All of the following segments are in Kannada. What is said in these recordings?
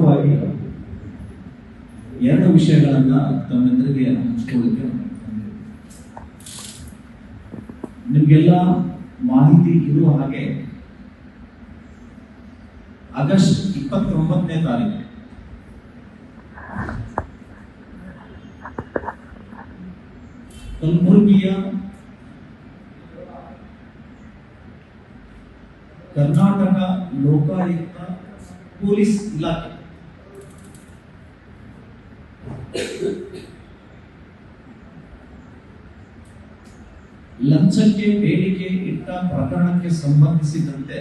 ಪ್ರಮುಖವಾಗಿ ಎರಡು ವಿಷಯಗಳನ್ನ ತಮ್ಮೆಲ್ಲರಿಗೆ ಹಂಚ್ಕೊಳ್ಳಿಕ್ಕೆ ನಿಮಗೆಲ್ಲ ಮಾಹಿತಿ ಇರುವ ಹಾಗೆ ಆಗಸ್ಟ್ ಇಪ್ಪತ್ತೊಂಬತ್ತನೇ ತಾರೀಕು. ಕಲಬುರಗಿಯ ಕರ್ನಾಟಕ ಲೋಕಾಯುಕ್ತ ಪೊಲೀಸ್ ಇಲಾಖೆ. ಲಂಚಕ್ಕೆ ಬೇಡಿಕೆ ಇಟ್ಟ ಪ್ರಕರಣಕ್ಕೆ ಸಂಬಂಧಿಸಿದಂತೆ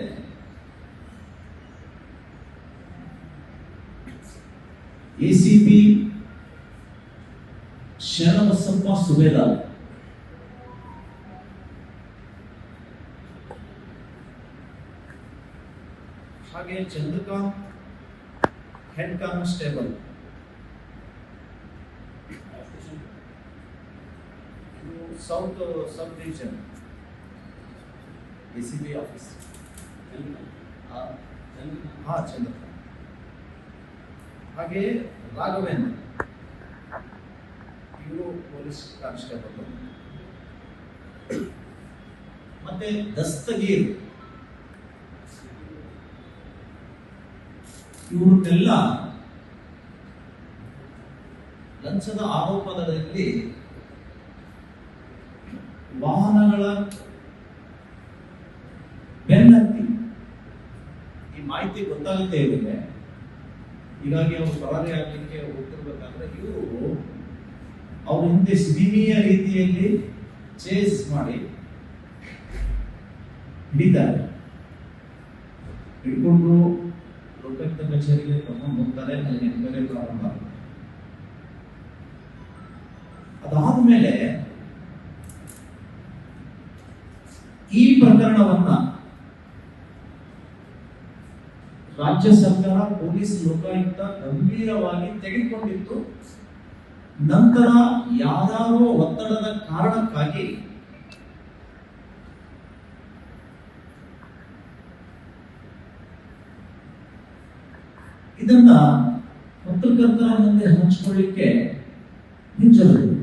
ಎಸಿಪಿ ಶರಣಬಸಪ್ಪ ಸುಬೇದಾರ್ ಹಾಗೆ Chandrakant head constable. A C B office ಹಾ ಚಂದ್ರಕಾಂತ್ ಹಾಗೆ ರಾಘವೇಂದ್ರ. ಇವರು ಪೊಲೀಸ್ ಕಾನ್ಸ್ಟೇಬಲ್. ಮತ್ತೆ ದಸ್ತಗೀರ್. ಇವ್ರನ್ನೆಲ್ಲ ಲಂಚದ ಆರೋಪದಲ್ಲಿ ವಾಹನಗಳ ಬೆನ್ನತ್ತಿ. ಈ ಮಾಹಿತಿ ಗೊತ್ತಾಗುತ್ತೆ ಇದ್ರೆ ಹೀಗಾಗಿ ಅವರು ಪರಾರಿ ಆಗಲಿಕ್ಕೆ ಹೋಗ್ತಿರ್ಬೇಕಾದ್ರೆ ಇವರು ಅವ್ರ ಹಿಂದೆ ಸಿನಿಮೀಯ ರೀತಿಯಲ್ಲಿ ಚೇಸ್ ಮಾಡಿ ಹಿಡಿತಾರೆ. ಹಿಡ್ಕೊಂಡು ಲೋಕಾಯುಕ್ತ ಕಚೇರಿಗೆ ತಗೊಂಡು ಹೋಗ್ತಾರೆ, ಅಲ್ಲಿ ಎನ್ಕ್ವೈರಿ ಪ್ರಾರಂಭ ಆಗುತ್ತೆ. ಅದಾದ್ಮೇಲೆ ಈ ಪ್ರಕರಣವನ್ನ ರಾಜ್ಯ ಸರ್ಕಾರ, ಪೊಲೀಸ್ ಲೋಕಾಯುಕ್ತ ಗಂಭೀರವಾಗಿ ತೆಗೆದುಕೊಂಡಿತ್ತು. ನಂತರ ಯಾರೋ ಒತ್ತಡದ ಕಾರಣಕ್ಕಾಗಿ ಇದನ್ನ ಪತ್ರಕರ್ತರ ಮುಂದೆ ಹಂಚಿಕೊಳ್ಳಿಕ್ಕೆ ಹಿಂಜರು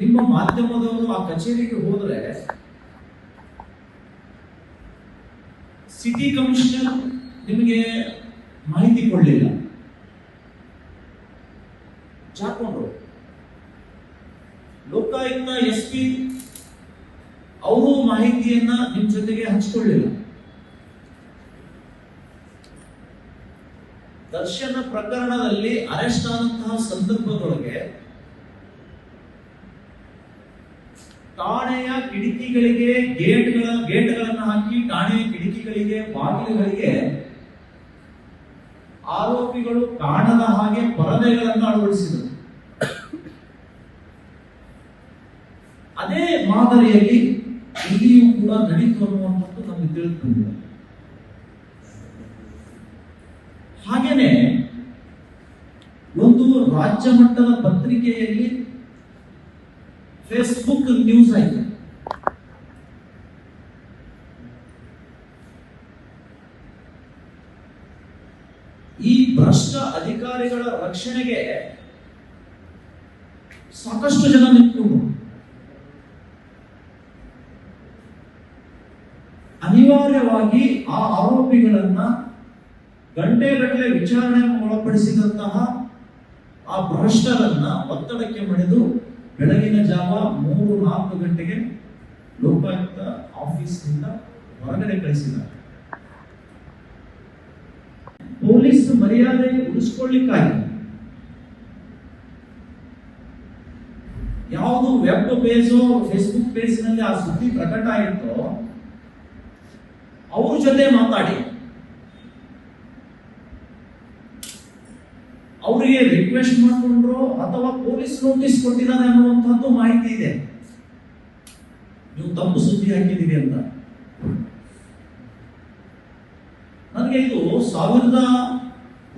ನಿಮ್ಮ ಮಾಧ್ಯಮದವರು ಆ ಕಚೇರಿಗೆ ಹೋದ್ರೆ ಸಿಟಿ ಕಮಿಷನರ್ ನಿಮಗೆ ಮಾಹಿತಿ ಕೊಡಲಿಲ್ಲ. ಚಾಕೊಂಡ್ರು ಲೋಕಾಯುಕ್ತ ಎಸ್ ಪಿ ಅವರು ಮಾಹಿತಿಯನ್ನ ನಿಮ್ ಜೊತೆಗೆ ಹಂಚಿಕೊಳ್ಳಿಲ್ಲ. ದರ್ಶನ ಪ್ರಕರಣದಲ್ಲಿ ಅರೆಸ್ಟ್ ಆದಂತಹ ಸಂದರ್ಭದೊಳಗೆ ಠಾಣೆಯ ಕಿಟಕಿಗಳಿಗೆ ಗೇಟ್ಗಳ, ಗೇಟ್ಗಳನ್ನು ಹಾಕಿ ಠಾಣೆಯ ಕಿಟಕಿಗಳಿಗೆ, ಬಾಗಿಲುಗಳಿಗೆ ಆರೋಪಿಗಳು ಕಾಣದ ಹಾಗೆ ಪರದೆಗಳನ್ನು ಅಳವಡಿಸಿದರು. ಅದೇ ಮಾದರಿಯಲ್ಲಿ ಇಲ್ಲಿಯೂ ಕೂಡ ನಡೀತು ಅನ್ನುವಂಥದ್ದು ನಮಗೆ ತಿಳಿದು ಬಂದಿದೆ. ಹಾಗೇನೆ ಒಂದು ರಾಜ್ಯ ಮಟ್ಟದ ಪತ್ರಿಕೆಯಲ್ಲಿ ಫೇಸ್ಬುಕ್ ನ್ಯೂಸ್ ಆಯ್ತು. ಈ ಭ್ರಷ್ಟ ಅಧಿಕಾರಿಗಳ ರಕ್ಷಣೆಗೆ ಸಾಕಷ್ಟು ಜನ ನಿಂತು ಅನಿವಾರ್ಯವಾಗಿ ಆ ಆರೋಪಿಗಳನ್ನ ಗಂಟೆಗಟ್ಟಲೆ ವಿಚಾರಣೆ ಒಳಪಡಿಸಿದಂತಹ ಆ ಭ್ರಷ್ಟರನ್ನ ಒತ್ತಡಕ್ಕೆ ಮಣಿದು ಬೆಳಗಿನ ಜಾವ ಮೂರು ನಾಲ್ಕು ಗಂಟೆಗೆ ಲೋಕಾಯುಕ್ತ ಆಫೀಸ್ನಿಂದ ಹೊರಗಡೆ ಕಳಿಸಿದ್ದಾರೆ. ಪೊಲೀಸ್ ಮರ್ಯಾದೆ ಉಳಿಸ್ಕೊಳ್ಳಿಕ್ಕಾಗಿ ಯಾವುದು ವೆಬ್ ಪೇಜು ಫೇಸ್ಬುಕ್ ಪೇಜ್ನಲ್ಲಿ ಆ ಸುದ್ದಿ ಪ್ರಕಟ ಆಯಿತೋ, ಅವ್ರ ಜೊತೆ ಮಾತಾಡಿ. ಅವರಿಗೆ ರಿಕ್ವೆಸ್ಟ್ ಮಾಡಿಕೊಂಡ್ರು ಅಥವಾ ಪೊಲೀಸ್ ನೋಟಿಸ್ ಕೊಟ್ಟಿದ್ದಾರೆ ಅನ್ನುವಂಥದ್ದು ಮಾಹಿತಿ ಇದೆ. ನೀವು ತಪ್ಪು ಸುದ್ದಿ ಹಾಕಿದ್ದೀರಿ ಅಂತ. ನನಗೆ ಇದು ಸಾವಿರದ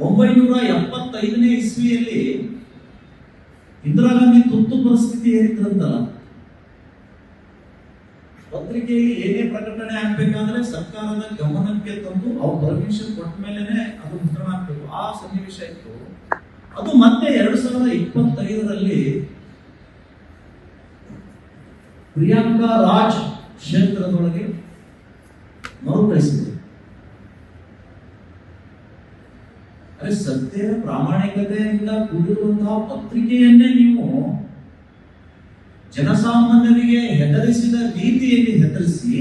ಒಂಬೈನೂರ ಎಪ್ಪತ್ತೈದನೇ ಇಸ್ವಿಯಲ್ಲಿ ಇಂದಿರಾ ಗಾಂಧಿ ತುರ್ತು ಪರಿಸ್ಥಿತಿ ಏರಿದ್ರಂತಲ್ಲ ಪತ್ರಿಕೆಯಲ್ಲಿ ಏನೇ ಪ್ರಕಟಣೆ ಆಗ್ಬೇಕಾದ್ರೆ ಸರ್ಕಾರದ ಗಮನಕ್ಕೆ ತಂದು ಅವ್ರು ಪರ್ಮಿಷನ್ ಕೊಟ್ಟ ಮೇಲೆನೆ ಅದು ಮುದ್ರಣ ಆಗ್ಬೇಕು. ಆ ಸನ್ನಿವೇಶ ಇತ್ತು. ಅದು ಮತ್ತೆ ಎರಡು ಸಾವಿರದ ಇಪ್ಪತ್ತೈದರಲ್ಲಿ ಪ್ರಿಯಾಂಕಾ ರಾಜ್ ಕ್ಷೇತ್ರದೊಳಗೆ ಮರುಕಳಿಸಿದೆ. ಅರೆ ಸತ್ಯ ಪ್ರಾಮಾಣಿಕತೆಯಿಂದ ಕೂಡಿರುವಂತಹ ಪತ್ರಿಕೆಯನ್ನೇ ನೀವು ಜನಸಾಮಾನ್ಯರಿಗೆ ಹೆದರಿಸಿದ ರೀತಿಯಲ್ಲಿ ಹೆದರಿಸಿ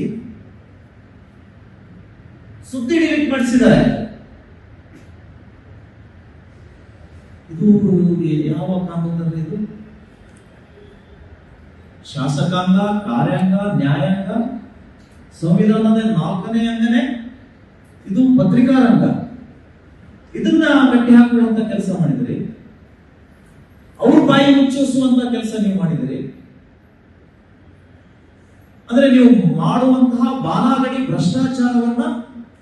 ಸುದ್ದಿ ಡಿಲೀಟ್ ಮಾಡಿಸಿದ್ದಾರೆ. ಇದು ಯಾವ ಕಾನೂನಲ್ಲಿ ಇದು? ಶಾಸಕಾಂಗ, ಕಾರ್ಯಾಂಗ, ನ್ಯಾಯಾಂಗ, ಸಂವಿಧಾನದ ನಾಲ್ಕನೇ ಅಂಗನೇ? ಇದು ಪತ್ರಿಕಾರಂಗ. ಇದನ್ನ ಕಟ್ಟಿ ಹಾಕುವಂತ ಕೆಲಸ ಮಾಡಿದ್ರಿ. ಅವ್ರ ಬಾಯಿ ಮುಚ್ಚಿಸುವಂತ ಕೆಲಸ ನೀವು ಮಾಡಿದ್ರಿ. ಅಂದ್ರೆ ನೀವು ಮಾಡುವಂತಹ ಬಾಲಾಗಡಿ ಭ್ರಷ್ಟಾಚಾರವನ್ನ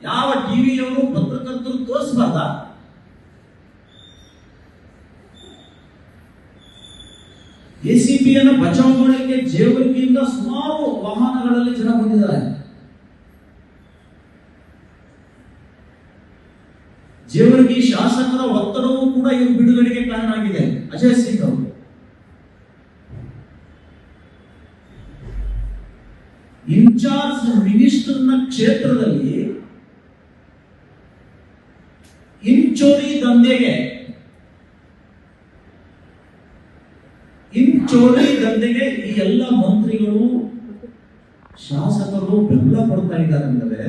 ಯಾವ ಟಿವಿಯವರು ಪತ್ರಕರ್ತರು ತೋರಿಸಬಾರ್ದ? ಎಸಿಪಿಯನ್ನು ಬಚಾವ್ ಮಾಡಲಿಕ್ಕೆ ಜೇವರ್ಗಿಯಿಂದ ಸುಮಾರು ವಾಹನಗಳಲ್ಲಿ ಜನ ಬಂದಿದ್ದಾರೆ. ಜೇವರ್ಗಿ ಶಾಸಕರ ಒತ್ತಡವೂ ಕೂಡ ಇವರು ಬಿಡುಗಡೆಗೆ ಕಾರಣ ಆಗಿದೆ ಅಜಯ್ ಸಿಂಗ್ ಅವರು. ಇನ್ಚಾರ್ಜ್ ಮಿನಿಸ್ಟರ್ನ ಕ್ಷೇತ್ರದಲ್ಲಿ ಇಂಚೋರಿ ದಂಧೆಗೆ ಇಂಚೋರಿ ದಂಧೆಗೆ ಈ ಎಲ್ಲ ಮಂತ್ರಿಗಳು ಶಾಸಕರು ಬೆಂಬಲ ಕೊಡ್ತಾ ಇದ್ದಾರೆ ಅಂದರೆ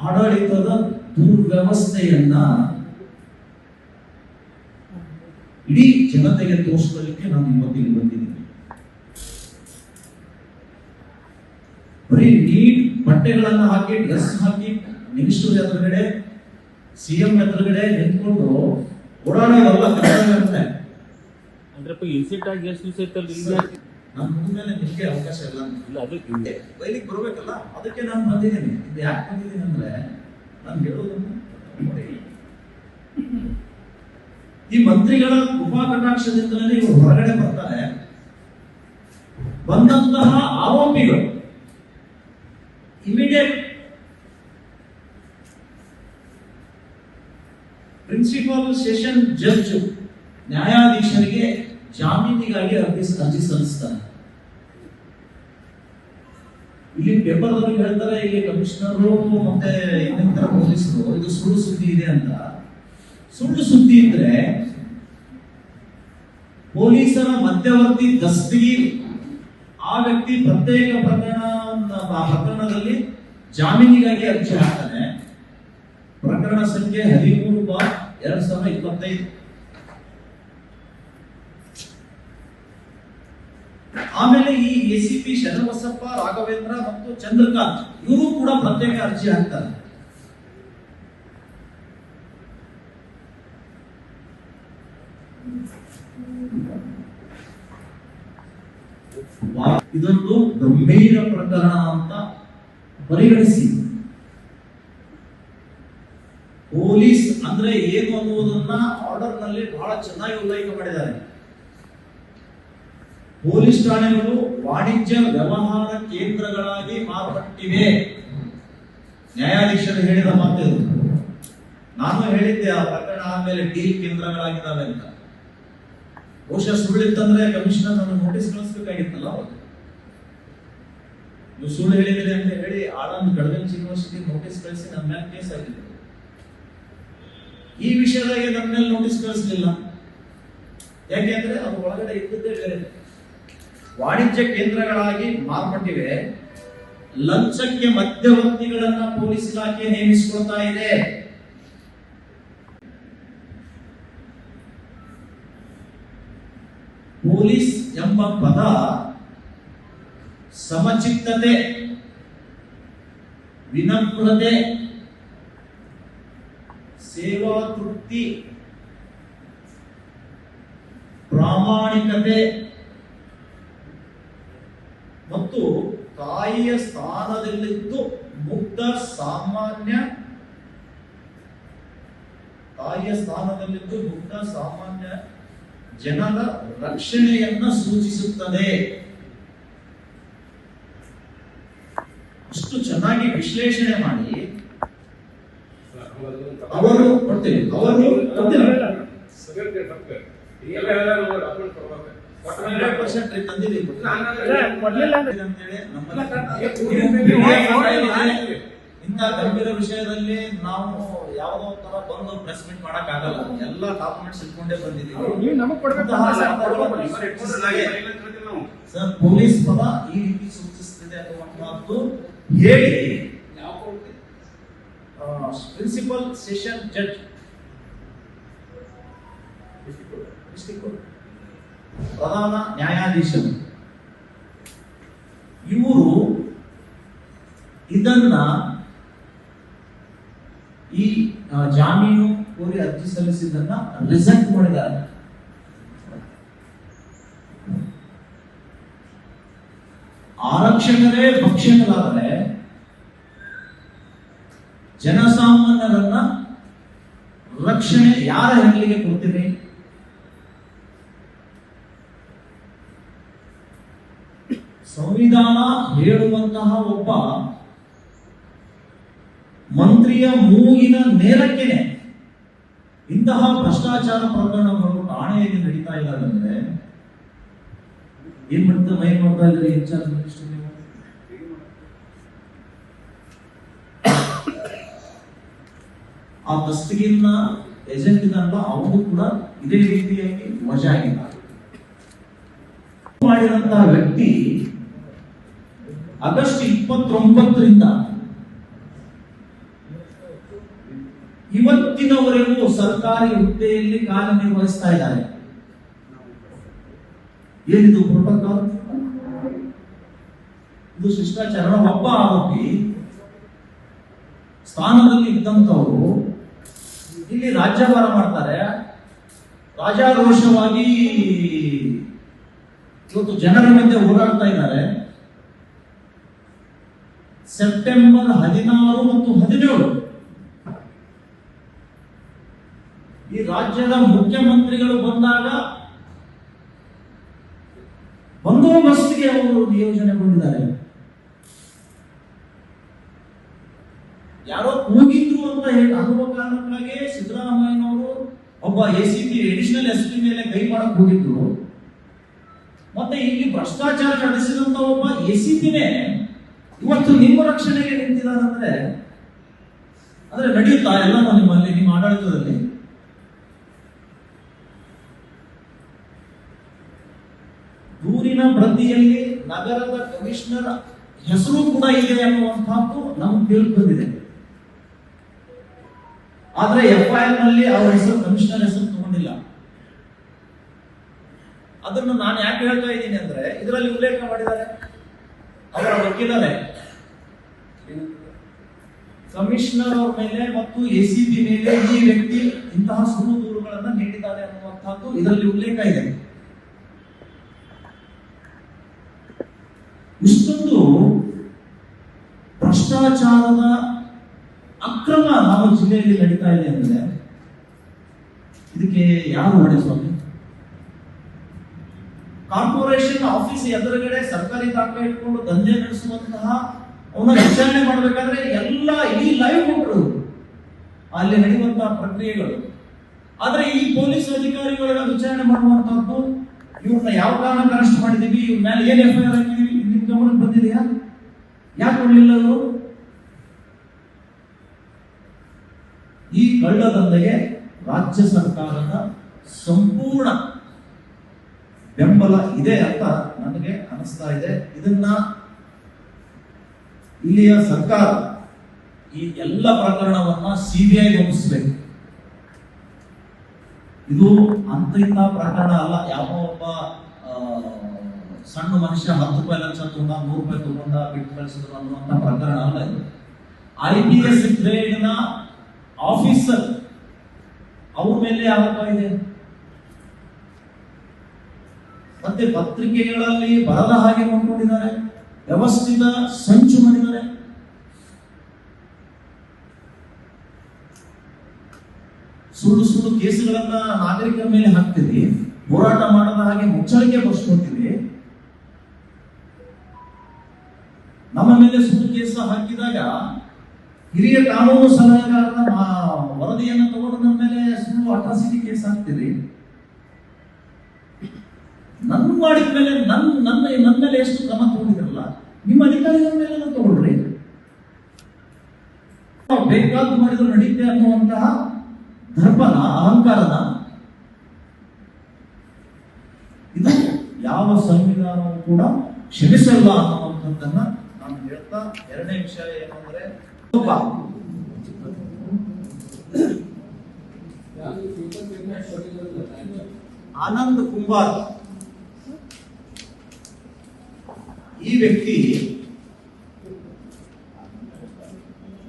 ಆಡಳಿತದ ದುರ್ವ್ಯವಸ್ಥೆಯನ್ನ ಇಡೀ ಜನತೆಗೆ ತೋರಿಸಲಿಕ್ಕೆ ನಾನು ಇವತ್ತಿಗೆ ಬಂದಿದ್ದೀನಿ. ಬರೀ ನೀಟ್ ಬಟ್ಟೆಗಳನ್ನ ಹಾಕಿ, ಡ್ರೆಸ್ ಹಾಕಿ, ಮಿನಿಸ್ಟರ್ ಎದುರುಗಡೆ ಸಿಎಂ ಎದುರುಗಡೆ ನಿಂತ್ಕೊಂಡು ಓಡಾಡೋದಲ್ಲ ಕರ್ತವ್ಯ ಅಂದ್ರೆ ಇನ್ಸಿಟ್ ಆಗಿ ಎಷ್ಟು ದಿವಸ ಇತ್ತಲ್ಲ ಇಲ್ಲಿ ಮುಂದೆ ನಿಮಗೆ ಅವಕಾಶ ಇಲ್ಲ. ಇಲ್ಲ ಅದು ಬೈಲಿಗೆ ಬರ್ಬೇಕಲ್ಲ ಅದಕ್ಕೆ ನಾನು ಬಂದಿದ್ದೀನಿ. ಇದು ಯಾಕೆ ಬಂದಿದ್ದೀನಿ ಅಂದ್ರೆ ನಾನು ಹೇಳೋದನ್ನು ನೋಡಿ. ಈ ಮಂತ್ರಿಗಳ ಕೃಪಾ ಕಟಾಕ್ಷದಿಂದಲೇ ಇವರು ಹೊರಗಡೆ ಬರ್ತಾರೆ. ಬಂದಂತಹ ಆರೋಪಿಗಳು ಇಮಿಡಿಯೇಟ್ ಪ್ರಿನ್ಸಿಪಲ್ ಸೆಷನ್ ಜಡ್ಜ್ ನ್ಯಾಯಾಧೀಶರಿಗೆ ಜಾಮೀನಿಗಾಗಿ ಅರ್ಜಿ ಅರ್ಜಿ ಸಲ್ಲಿಸ್ತಾರೆ. ಇಲ್ಲಿ ಪೇಪರ್ ಹೇಳ್ತಾರೆ, ಇಲ್ಲಿ ಕಮಿಷನರು ಮತ್ತೆ ಇನ್ನಿತರ ಪೊಲೀಸರು, ಇದು ಸುಳ್ಳು ಸುದ್ದಿ ಇದೆ ಅಂತ. ಸುಳ್ಳು ಸುದ್ದಿ ಇದ್ರೆ ಪೊಲೀಸರ ಮಧ್ಯವರ್ತಿ ದಸ್ತಿ, ಆ ವ್ಯಕ್ತಿ ಪ್ರತ್ಯೇಕ ಪ್ರಕರಣ ಪ್ರಕರಣದಲ್ಲಿ ಜಾಮೀನಿಗಾಗಿ ಅರ್ಜಿ ಹಾಕ್ತಾನೆ. ಪ್ರಕರಣ ಸಂಖ್ಯೆ ಹದಿಮೂರು ಬಾರ್ ಎರಡ್ ಸಾವಿರದ ಇಪ್ಪತ್ತೈದು. ಆಮೇಲೆ ಈ A C P Sharanabasappa, Raghavendra ಮತ್ತು ಚಂದ್ರಕಾಂತ್, ಇವರು ಕೂಡ ಪ್ರತ್ಯೇಕ ಅರ್ಜಿ ಹಾಕ್ತಾರೆ. ಇದೊಂದು ಗಂಭೀರ ಪ್ರಕರಣ ಅಂತ ಪರಿಗಣಿಸಿ. ಪೊಲೀಸ್ ಅಂದ್ರೆ ಏನು ಅನ್ನುವುದನ್ನ ಆರ್ಡರ್ನಲ್ಲಿ ಬಹಳ ಚೆನ್ನಾಗಿ ಉಲ್ಲೇಖ ಮಾಡಿದ್ದಾರೆ. ಪೊಲೀಸ್ ಠಾಣೆಗಳು ವಾಣಿಜ್ಯ ವ್ಯವಹಾರ ಕೇಂದ್ರಗಳಾಗಿ ಮಾರ್ಪಟ್ಟಿವೆ. ನ್ಯಾಯಾಧೀಶರು ಹೇಳಿದ ಮಾತು ನಾನು ಹೇಳಿದ್ದೆ ಆ ಪ್ರಕರಣ ಆದ್ಮೇಲೆ ಡೀಲ್ ಕೇಂದ್ರಗಳಾಗಿದ್ದಾವೆ ಅಂತ. ಬಹುಶಃ ಸುಳ್ಳಿತ್ತಂದ್ರೆ ಕಮಿಷನರ್ ನಾನು ನೋಟಿಸ್ ಕಳಿಸ್ಬೇಕಾಗಿತ್ತಲ್ಲ ನೀವು ಸುಳ್ಳು ಹೇಳಿದಿರಿ ಅಂತ ಹೇಳಿ ಆನಂದ್ ಗಡಗಂಜ್ ಯೂನಿವರ್ಸಿಟಿ ನೋಟಿಸ್ ಕಳಿಸಿ ನನ್ನ ಮೇಲೆ ಕೇಸ್ ಆಗಿದೆ ಈ ವಿಷಯದಾಗೆ ನನ್ನ ಮೇಲೆ ನೋಟಿಸ್ ಕಳಿಸ್ಲಿಲ್ಲ. ಯಾಕೆಂದ್ರೆ ಅದು ಒಳಗಡೆ ಇದ್ದದ್ದೇ ಬೇರೆ. ವಾಣಿಜ್ಯ ಕೇಂದ್ರಗಳಾಗಿ ಮಾರ್ಪಟ್ಟಿವೆ. ಲಂಚಕ್ಕೆ ಮಧ್ಯವರ್ತಿಗಳನ್ನ ಪೊಲೀಸ್ ಇಲಾಖೆ ನೇಮಿಸಿಕೊಳ್ತಾ ಇದೆ. ಪೊಲೀಸ್ ಎಂಬ ಪದ ಸಮಚಿತ್ತತೆ, ವಿನಮ್ರತೆ, ಸೇವಾ ತೃಪ್ತಿ, ಪ್ರಾಮಾಣಿಕತೆ ಮತ್ತು ತಾಯಿಯ ಸ್ಥಾನದಲ್ಲಿದ್ದು ಮುಕ್ತ ಸಾಮಾನ್ಯ ತಾಯಿಯ ಸ್ಥಾನದಲ್ಲಿದ್ದು ಮುಕ್ತ ಸಾಮಾನ್ಯ ಜನರ ರಕ್ಷಣೆಯನ್ನ ಸೂಚಿಸುತ್ತದೆ ಅಷ್ಟು ಚೆನ್ನಾಗಿ ವಿಶ್ಲೇಷಣೆ ಮಾಡಿ ಅವರು ಕೊಡ್ತೀವಿ ಅವರು ಹಂಡ್ರೆಡ್ ಪರ್ಸೆಂಟ್ ತಂದಿದ್ದೀವಿ ಇಂಥ ಗಂಭೀರ ವಿಷಯದಲ್ಲಿ ನಾವು ಯಾವುದೋ ತರ ಬಂದು ಪ್ರೆಸ್ ಮೀಟ್ ಮಾಡಕ್ ಆಗಲ್ಲ ಎಲ್ಲ ಡಾಕ್ಯುಮೆಂಟ್ಸ್ ಇಟ್ಕೊಂಡೇ ಬಂದಿದ್ದೀವಿ. ನೀವು ನಮಗ್ ಕೊಡ್ಬೇಕು ಸರ್, ಸರ್ ಪೊಲೀಸ್ ಪದ ಈ ರೀತಿ ಸೂಚಿಸ್ತಿದೆ ಅನ್ನುವಂತಹದ್ದು ಹೇಳಿ. ಪ್ರಿನ್ಸಿಪಲ್ ಸೆಷನ್ ಜಡ್ಜ್ ಪ್ರಧಾನ ನ್ಯಾಯಾಧೀಶರು. ಇವರು ಇದನ್ನ ಈ ಜಾಮೀನು ಕೋರಿ ಅರ್ಜಿ ಸಲ್ಲಿಸಿದ್ದನ್ನ ರಿಸೆಕ್ಟ್ ಮಾಡಿದ್ದಾರೆ. ಆರಕ್ಷಕರೇ ಭಕ್ಷಕರಾದರೆ ಜನಸಾಮಾನ್ಯರನ್ನ ರಕ್ಷಣೆ ಯಾರ ಹೆಗಲಿಗೆ ಕೊಡ್ತೀರಿ? ಸಂವಿಧಾನ ಹೇಳುವಂತಹ ಒಬ್ಬ ಮಂತ್ರಿಯ ಮೂಗಿನ ನೇರಕ್ಕೆ ಇಂತಹ ಭ್ರಷ್ಟಾಚಾರ ಪ್ರಕರಣಗಳು ಠಾಣೆಯಲ್ಲಿ ನಡೀತಾ ಇಲ್ಲ ಅಂದ್ರೆ ಏನ್ ಮಾಡ್ತಾ ಮೈ ಮಾಡ್ತಾ ಇದ್ರೆ ಮಿನಿಸ್ಟರ್ ಆ ತಸ್ತಿಗಿನ ಏಜೆಂಟ್ ಅವನು ಕೂಡ ಇದೇ ರೀತಿಯಾಗಿ ವಜಾ ಆಗಿದ್ದಾರೆ ಮಾಡಿದಂತಹ ವ್ಯಕ್ತಿ ಆಗಸ್ಟ್ ಇಪ್ಪತ್ತೊಂಬತ್ತರಿಂದ ಇವತ್ತಿನವರೆಗೂ ಸರ್ಕಾರಿ ಹುದ್ದೆಯಲ್ಲಿ ಕಾರ್ಯನಿರ್ವಹಿಸ್ತಾ ಇದ್ದಾರೆ. ಏನಿದು ಪ್ರೋಟೋಕಾಲ್ ಇದು ಶಿಷ್ಟಾಚಾರ. ಒಬ್ಬ ಆರೋಪಿ, ಸ್ಥಾನದಲ್ಲಿ ಇದ್ದಂಥವರು ಇಲ್ಲಿ ರಾಜ್ಯಭಾರ ಮಾಡ್ತಾರೆ. ರಾಜಾರೋಷವಾಗಿ ಇವತ್ತು ಜನರ ಮಧ್ಯೆ ಓಡಾಡ್ತಾ ಇದ್ದಾರೆ. ಸೆಪ್ಟೆಂಬರ್ ಹದಿನಾರು ಮತ್ತು ಹದಿನೇಳು. ಈ ರಾಜ್ಯದ ಮುಖ್ಯಮಂತ್ರಿಗಳು ಬಂದಾಗ ಬಂದೋಬಸ್ತ್ಗೆ ಅವರು ನಿಯೋಜನೆಗೊಂಡಿದ್ದಾರೆ ಯಾರೋ ಕೂಗಿದ್ರು ಅಂತ ಅನ್ನುವ ಕಾರಣಕ್ಕಾಗಿ ಸಿದ್ದರಾಮಯ್ಯನವರು ಒಬ್ಬ A C P additional S P ಮೇಲೆ ಕೈ ಮಾಡಕ್ ಹೋಗಿದ್ರು. ಮತ್ತೆ ಇಲ್ಲಿ ಭ್ರಷ್ಟಾಚಾರ ನಡೆಸಿದಂತ ಒಬ್ಬ ಎ ಸಿ ಪಿನೇ ಇವತ್ತು ನಿಮ್ಮ ರಕ್ಷಣೆಗೆ ನಿಂತಿದ್ದಾರಂದ್ರೆ ಅಂದ್ರೆ ನಡೆಯುತ್ತಾ ಎಲ್ಲ ನಿಮ್ಮಲ್ಲಿ, ನಿಮ್ಮ ಆಡಳಿತದಲ್ಲಿ? ದೂರಿನ ಪ್ರತಿಯಲ್ಲಿ ನಗರದ ಕಮಿಷನರ್ ಹೆಸರು ಕೂಡ ಇದೆ ಅನ್ನುವಂತಹದ್ದು ನಮ್ಗೆ ತಿಳಿದು ಬಂದಿದೆ ಆದ್ರೆ ಎಫ್ ಐ ಆರ್ನಲ್ಲಿ ಅವರ ಹೆಸರು, ಕಮಿಷನರ್ ಹೆಸರು ತಗೊಂಡಿಲ್ಲ. ಅದನ್ನು ನಾನು ಯಾಕೆ ಹೇಳ್ತಾ ಇದ್ದೀನಿ ಅಂದ್ರೆ, ಇದರಲ್ಲಿ ಉಲ್ಲೇಖ ಮಾಡಿದ್ದಾರೆ. ಅವರ ವಕೀಲರೇ. ಕಮಿಷನರ್ ಅವರ ಮೇಲೆ ಮತ್ತು ಎ ಸಿ ಬಿ ಮೇಲೆ ಈ ವ್ಯಕ್ತಿ ಇಂತಹ ಸುಳ್ಳು ದೂರುಗಳನ್ನ ನೀಡಿದ್ದಾರೆ ಅನ್ನುವಂತಹದ್ದು ಇದರಲ್ಲಿ ಉಲ್ಲೇಖ ಇದೆ. ಇಷ್ಟೊಂದು ಭ್ರಷ್ಟಾಚಾರದ ಅಕ್ರಮ ನಮ್ಮ ಜಿಲ್ಲೆಯಲ್ಲಿ ನಡೀತಾ ಇದೆ ಅಂದ್ರೆ ಇದಕ್ಕೆ ಯಾರು ಹೊಣೆ ಸ್ವಾಮಿ? ಕಾರ್ಪೊರೇಷನ್ ಆಫೀಸ್ ಎದುರುಗಡೆ ಸರ್ಕಾರಿ ದಾಖಲೆ ಇಟ್ಕೊಂಡು ದಂಧೆ ನಡೆಸುವಂತಹ ಅವನ ವಿಚಾರಣೆ ಮಾಡಬೇಕಾದ್ರೆ ಎಲ್ಲ ಈ ಲೈವ್ ಕೊಟ್ಟರು ಅಲ್ಲಿ ನಡೆಯುವಂತಹ ಪ್ರಕ್ರಿಯೆಗಳು. ಆದ್ರೆ ಈ ಪೊಲೀಸ್ ಅಧಿಕಾರಿಗಳನ್ನ ವಿಚಾರಣೆ ಮಾಡುವಂತಹದ್ದು, ಇವ್ರನ್ನ ಯಾವ ಕಾರಣಕ್ಕೆ ಅರೆಸ್ಟ್ ಮಾಡಿದೀವಿ ಇವ್ರ ಮೇಲೆ ಏನ್ ಎಫ್ ಐ ಆರ್ ಹಾಕಿದೀವಿ? ನಿಮ್ ಗಮನಕ್ಕೆ ಬಂದಿದೆಯಾ? ಯಾಕೆ ಕೊಡ್ಲಿಲ್ಲ ಅವರು? ಈ ಕಳ್ಳದಂಧೆಗೆ ರಾಜ್ಯ ಸರ್ಕಾರದ ಸಂಪೂರ್ಣ ಬೆಂಬಲ ಇದೆ ಅಂತ ನನಗೆ ಅನಿಸ್ತಾ ಇದೆ. ಇದನ್ನ ಇಲ್ಲಿಯ ಸರ್ಕಾರ ಈ ಎಲ್ಲ ಪ್ರಕರಣವನ್ನ ಸಿಬಿಐ ಗಮನಿಸಬೇಕು ಇದು ಅಂತ ಇಂಥ ಪ್ರಕರಣ ಅಲ್ಲ, ಯಾವ ಒಬ್ಬ ಸಣ್ಣ ಮನುಷ್ಯ ಹತ್ತು ರೂಪಾಯಿ ಲಕ್ಷ ತಗೊಂಡ, ನೂರು ರೂಪಾಯಿ ತಗೊಂಡ, ಬಿಟ್ಟು ಕಳಿಸಿದ್ರು ಅನ್ನುವಂತ ಪ್ರಕರಣ ಅಲ್ಲ ಇದು. ಐ ಪಿ ಎಸ್ ಗ್ರೇಡ್ನ ಆಫೀಸರ್ ಅವ್ರ ಮೇಲೆ ಆರೋಪ ಇದೆ ಮತ್ತೆ ಪತ್ರಿಕೆಗಳಲ್ಲಿ ಬರದ ಹಾಗೆ ನೋಡ್ಕೊಂಡಿದ್ದಾರೆ ವ್ಯವಸ್ಥಿತ ಸಂಚು ಮಾಡಿದ್ದಾರೆ. ಸುಳ್ಳು ಸುಳ್ಳು ಕೇಸುಗಳನ್ನ ನಾಗರಿಕರ ಮೇಲೆ ಹಾಕ್ತೀವಿ ಹೋರಾಟ ಮಾಡದ ಹಾಗೆ ಮುಚ್ಚಳಿಕೆ ಬರ್ಸ್ಕೊತೀರಿ ನಮ್ಮ ಮೇಲೆ ಸುಳ್ಳು ಕೇಸ್ ಹಾಕಿದಾಗ ಹಿರಿಯ ಕಾನೂನು ಸಲಹೆಗಾರರ ವರದಿಯನ್ನು ತಗೊಂಡು ನಮ್ಮ ಮೇಲೆ ಸುಳ್ಳು ಅಟ್ರಾಸಿಟಿ ಕೇಸ್ ಹಾಕ್ತೀರಿ ನನ್ನ ಮಾಡಿದ ಮೇಲೆ ನನ್ನ ನನ್ನ ನನ್ನ ಮೇಲೆ ಎಷ್ಟು ಕ್ರಮ ತಗೊಂಡಿದ್ರಲ್ಲ ನಿಮ್ಮ ಅಧಿಕಾರಿಗಳನ್ನೆಲ್ಲ ತಗೊಳ್ರಿ ಬೇಕಾದ ಮಾಡಿದ್ರು ನಡೀತೆ ಅನ್ನುವಂತಹ ದರ್ಪನ ಅಹಂಕಾರನ? ಇದು ಯಾವ ಸಂವಿಧಾನವೂ ಕೂಡ ಕ್ಷಮಿಸಲ್ಲ ಅನ್ನುವಂಥದ್ದನ್ನ ನಾನು ಹೇಳ್ತಾ ಎರಡನೇ ವಿಷಯ ಏನಂದ್ರೆ ಆನಂದ್ ಕುಂಬಾರ್ ಈ ವ್ಯಕ್ತಿ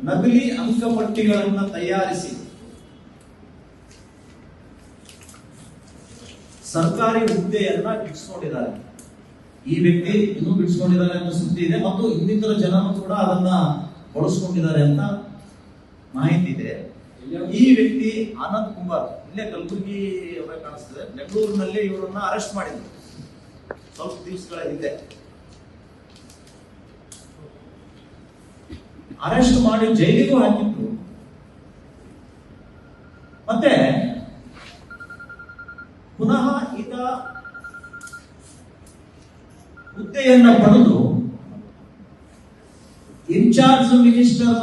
ನಕಲಿ ಅಂಕಪಟ್ಟಿಗಳನ್ನು ತಯಾರಿಸಿ ಸರ್ಕಾರಿ ಹುದ್ದೆಯನ್ನ ಬಿಡಿಸ್ಕೊಂಡಿದ್ದಾರೆ. ಈ ವ್ಯಕ್ತಿ ಇನ್ನೂ ಬಿಡಿಸ್ಕೊಂಡಿದ್ದಾರೆ ಅನ್ನೋ ಸುದ್ದಿ ಇದೆ ಮತ್ತು ಇನ್ನಿತರ ಜನರು ಕೂಡ ಅದನ್ನ ಬಳಸ್ಕೊಂಡಿದ್ದಾರೆ ಅಂತ ಮಾಹಿತಿ ಇದೆ. ಈ ವ್ಯಕ್ತಿ ಆನಂದ್ ಕುಮಾರ್ ಇಲ್ಲೇ ಕಲಬುರಗಿ ಅವರೇ ಕಾಣಿಸ್ತದೆ. ಬೆಂಗಳೂರಿನಲ್ಲಿ ಇವರನ್ನ ಅರೆಸ್ಟ್ ಮಾಡಿದ್ರು. ಸ್ವಲ್ಪ ದಿವಸಗಳ ಹಿಂದೆ. ಅರೆಸ್ಟ್ ಮಾಡಿ ಜೈಲಿಗೂ ಹಾಕಿದ್ರು. ಮತ್ತೆ ಪುನಃ ಈತ ಹುದ್ದೆಯನ್ನ ಪಡೆದು ಇನ್ಚಾರ್ಜ್ ಮಿನಿಸ್ಟರ್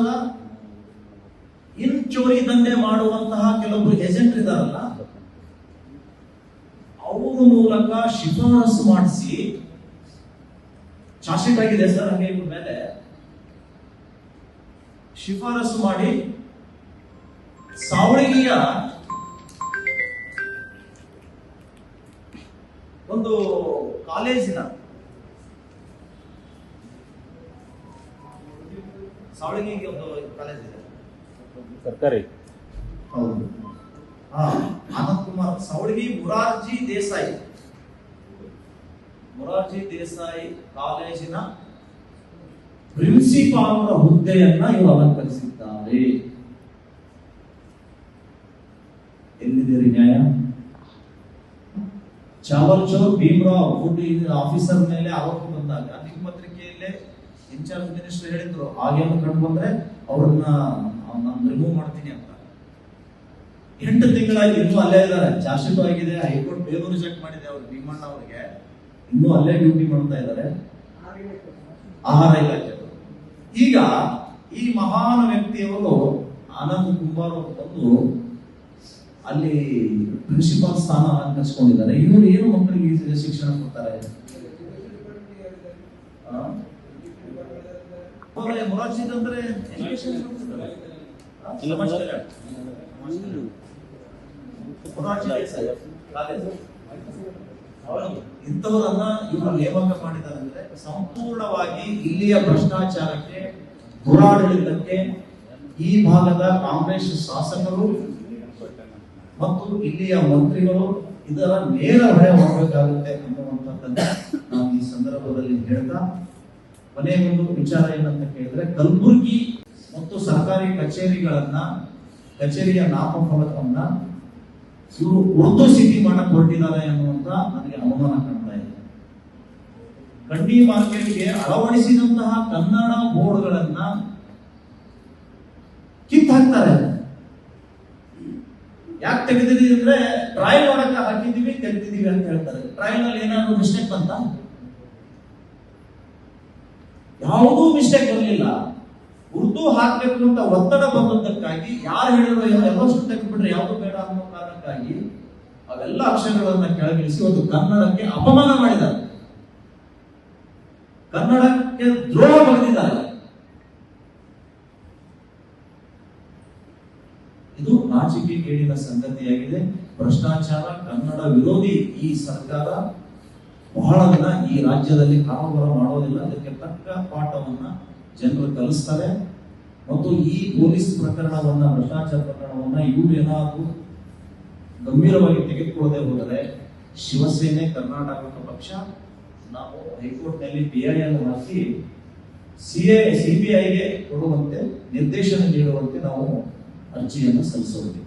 ಇನ್ ಚೋರಿ ದಂಧೆ ಮಾಡುವಂತಹ ಕೆಲವೊಬ್ಬರು ಏಜೆಂಟ್ ಇದಾರಲ್ಲ, ಅವರ ಮೂಲಕ ಶಿಫಾರಸು ಮಾಡಿಸಿ, ಚಾರ್ಜ್ ಆಗಿದೆ ಸರ್, ಹಂಗೆ ಇವ್ರ ಮೇಲೆ. ಶಿಫಾರಸು ಮಾಡಿ ಸಾವಳಗಿಯ ಒಂದು ಕಾಲೇಜಿನ ಸಾವಳಗಿಗೆ ಒಂದು ಕಾಲೇಜ್ ಇದೆ. ಸರ್ಕಾರಿ. ಹೌದು. ಹಾ ಆನಂದ್ ಕುಮಾರ್ ಸವಳಗಿ ಮುರಾರ್ಜಿ ದೇಸಾಯಿ. ಮುರಾರ್ಜಿ ದೇಸಾಯಿ ಕಾಲೇಜಿನ ಪ್ರಿನ್ಸಿಪಾಲ್ ಹುದ್ದೆಯನ್ನ ಇವರು ಅಲಂಕರಿಸಿದ್ದಾರೆ ಎಲ್ಲಿದ್ದೀರಿ ನ್ಯಾಯ? ಚಾವಲ್ ಚೌರ್ ಭೀಮ್ರಾವ್ ಫುಡ್ ಆಫೀಸರ್ ಮೇಲೆ ಆರೋಪ ಬಂದಾಗ ನಿಮ್ಮ ಪತ್ರಿಕೆಯಲ್ಲೇ ಇನ್ಚಾರ್ಜ್ ಮಿನಿಸ್ಟರ್ ಹೇಳಿದ್ರು. ಹಾಗೇನು ಕಂಡು ಬಂದ್ರೆ ಅವ್ರನ್ನ ನಾನು ರಿಮೂವ್ ಮಾಡ್ತೀನಿ ಅಂತ. ಎಂಟು ತಿಂಗಳಾಗಿ ಇನ್ನೂ ಅಲ್ಲೇ ಇದ್ದಾರೆ. ಚಾರ್ಜ್ ಆಗಿದೆ. ಹೈಕೋರ್ಟ್ ಬೇಗೂರು ಚೆಕ್ ಮಾಡಿದೆ ಅವ್ರು, ಭೀಮಣ್ಣ ಅವರಿಗೆ. ಇನ್ನೂ ಅಲ್ಲೇ ಡ್ಯೂಟಿ ಮಾಡ್ತಾ ಇದ್ದಾರೆ. ಆಹಾರ ಇಲಾಖೆ. ಈಗ ಈ ಮಹಾನ್ ವ್ಯಕ್ತಿಯವರು ಆನಂದ್ ಕುಮಾರ್ ಬಂದು ಅಲ್ಲಿ ಪ್ರಿನ್ಸಿಪಾಲ್ ಸ್ಥಾನ ಅಲಂಕರಿಸಿಕೊಂಡಿದ್ದಾರೆ ಇವರು ಏನು ಮಕ್ಕಳಿಗೆ ಶಿಕ್ಷಣ ಕೊಡ್ತಾರೆ? ಅಂದ್ರೆ. ಇಂಥವರನ್ನ ಇವರು ನೇಮಕ ಮಾಡಿದ್ದಾರೆ ಅಂದ್ರೆ ಸಂಪೂರ್ಣವಾಗಿ ಇಲ್ಲಿಯ ಭ್ರಷ್ಟಾಚಾರಕ್ಕೆ ದುರಾಡಳಿತಕ್ಕೆ ಈ ಭಾಗದ ಕಾಂಗ್ರೆಸ್ ಶಾಸಕರು ಮತ್ತು ಇಲ್ಲಿಯ ಮಂತ್ರಿಗಳು ಇದರ ನೇರ ಹೊರೆ ಹೋಗಬೇಕಾಗುತ್ತೆ ಅನ್ನುವಂಥದ್ದನ್ನ ನಾವು ಈ ಸಂದರ್ಭದಲ್ಲಿ ಹೇಳ್ತಾ ಕೊನೆ ಒಂದು ವಿಚಾರ ಏನಂತ ಕೇಳಿದ್ರೆ ಕಲಬುರಗಿ ಮತ್ತು ಸರ್ಕಾರಿ ಕಚೇರಿಗಳನ್ನ, ಕಚೇರಿಯ ನಾಮಫಲಕವನ್ನ ಇವರು ಉರ್ದು ಸಿದ್ಧಿ ಮಾಡಕ್ ಹೊರಟಿದ್ದಾರೆ ಅನ್ನುವಂತ ನನಗೆ ಕಂಡಿ ಮಾರ್ಕೆಟ್ಗೆ ಅಳವಡಿಸಿದಂತಹ ಕನ್ನಡ ಬೋರ್ಡ್ಗಳನ್ನ ಕಿತ್ತು ಹಾಕ್ತಾರೆ. ಯಾಕೆ ತೆಗೆದಿದ್ದೀವಿ ಅಂದ್ರೆ ಟ್ರಯಲ್ ಮಾಡಕ್ಕೆ ಹಾಕಿದೀವಿ ತೆಗೆದಿದ್ದೀವಿ ಅಂತ ಹೇಳ್ತಾರೆ. ಟ್ರಯಲ್ ಅಲ್ಲಿ ಏನಾದ್ರು ಮಿಸ್ಟೇಕ್ ಬಂತ? ಯಾವುದೂ ಮಿಸ್ಟೇಕ್ ಬರಲಿಲ್ಲ. ಉರ್ದು ಹಾಕಬೇಕು ಅಂತ ಒತ್ತಡ ಬಂದದ್ದಕ್ಕಾಗಿ, ಯಾರು ಹೇಳಿದ್ರು ಸುತ್ತ ತೆಗೆದ್ಬಿಟ್ರೆ ಯಾವುದು ಬೇಡ ಅನ್ನೋ ಕಾರಣಕ್ಕಾಗಿ, ಅವೆಲ್ಲ ಅಕ್ಷರಗಳನ್ನ ಕೆಳಗಿಳಿಸಿ ಒಂದು ಕನ್ನಡಕ್ಕೆ ಅಪಮಾನ ಮಾಡಿದ್ದಾರೆ. ಕನ್ನಡಕ್ಕೆ ದ್ರೋಹ ಬರೆದಿದ್ದಾರೆ ಇದು ನಾಚಿಕೆ ಕೇಳಿದ ಸಂಗತಿಯಾಗಿದೆ. ಭ್ರಷ್ಟಾಚಾರ, ಕನ್ನಡ ವಿರೋಧಿ ಈ ಸರ್ಕಾರ ಬಹಳ ದಿನ ಈ ರಾಜ್ಯದಲ್ಲಿ ಕಾರೋಬಾರ ಮಾಡೋದಿಲ್ಲ. ಅದಕ್ಕೆ ತಕ್ಕ ಪಾಠವನ್ನ ಜನರು ಕಲಿಸ್ತಾರೆ. ಮತ್ತು ಈ ಪೊಲೀಸ್ ಪ್ರಕರಣವನ್ನ, ಭ್ರಷ್ಟಾಚಾರ ಪ್ರಕರಣವನ್ನ ಇವರು ಏನಾದರೂ ಗಂಭೀರವಾಗಿ ತೆಗೆದುಕೊಳ್ಳದೆ ಹೋದರೆ ಶಿವಸೇನೆ, ಕರ್ನಾಟಕ ಪಕ್ಷ ನಾವು ಹೈಕೋರ್ಟ್ನಲ್ಲಿ ಐ ಅನ್ನು ಹಾಕಿ ಸಿಎ ಸಿಬಿಐಗೆ ಕೊಡುವಂತೆ ನಿರ್ದೇಶನ ನೀಡುವಂತೆ ನಾವು ಅರ್ಜಿಯನ್ನು ಸಲ್ಲಿಸೋದಿದೆ